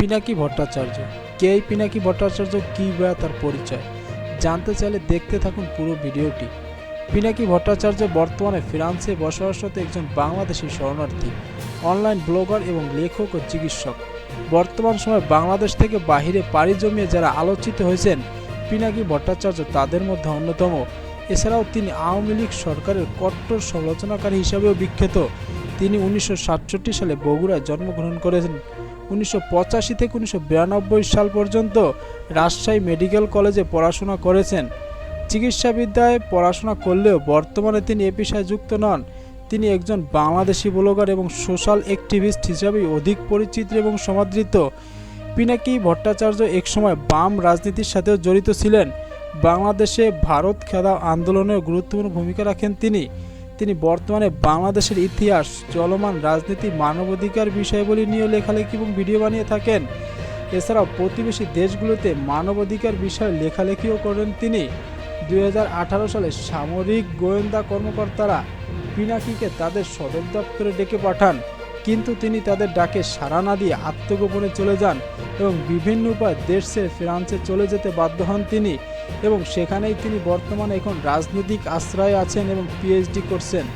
পিনাকি ভট্টাচার্য। কে এই পিনাকি ভট্টাচার্য? কী বা তার পরিচয়? জানতে চাইলে দেখতে থাকুন পুরো ভিডিওটি। পিনাকি ভট্টাচার্য বর্তমানে ফ্রান্সে বসবাসরত একজন বাংলাদেশি শরণার্থী, অনলাইন ব্লগার এবং লেখক ও চিকিৎসক। বর্তমান সময়ে বাংলাদেশ থেকে বাহিরে পাড়ি জমিয়ে যারা আলোচিত হয়েছেন, পিনাকি ভট্টাচার্য তাদের মধ্যে অন্যতম। এছাড়াও তিনি আওয়ামী লীগ সরকারের কট্টর সমালোচনাকারী হিসাবেও বিখ্যাত। তিনি উনিশশো সাতষট্টি সালে বগুড়ায় জন্মগ্রহণ করেছেন। উনিশশো পঁচাশি থেকে উনিশশো বিরানব্বই সাল পর্যন্ত রাজশাহী মেডিকেল কলেজে পড়াশোনা করেছেন। চিকিৎসাবিদ্যায় পড়াশোনা করলেও বর্তমানে তিনি এ পেশায় যুক্ত নন। তিনি একজন বাংলাদেশি ব্লগার এবং সোশ্যাল অ্যাক্টিভিস্ট হিসাবেই অধিক পরিচিত এবং সমাদৃত। পিনাকি ভট্টাচার্য একসময় বাম রাজনীতির সাথেও জড়িত ছিলেন। বাংলাদেশে ভারত খেদা আন্দোলনের গুরুত্বপূর্ণ ভূমিকা রাখেন তিনি। তিনি বর্তমানে বাংলাদেশের ইতিহাস, চলমান রাজনীতি, মানবাধিকার বিষয়গুলি নিয়ে লেখালেখি এবং ভিডিও বানিয়ে থাকেন। এছাড়াও প্রতিবেশী দেশগুলোতে মানবাধিকার বিষয়ে লেখালেখিও করেন তিনি। দুই হাজার আঠারো সালে সামরিক গোয়েন্দা কর্মকর্তারা পিনাকিকে তাদের সদর দপ্তরে ডেকে পাঠান, কিন্তু তিনি তাদের ডাকে সাড়া না দিয়ে আত্মগোপনে চলে যান এবং বিভিন্ন উপায় দেশ ফ্রান্সে চলে যেতে বাধ্য হন তিনি। এবং সেখানেই তিনি বর্তমানে এখন রাজনৈতিক আশ্রয়ে আছেন এবং পিএইচডি করছেন।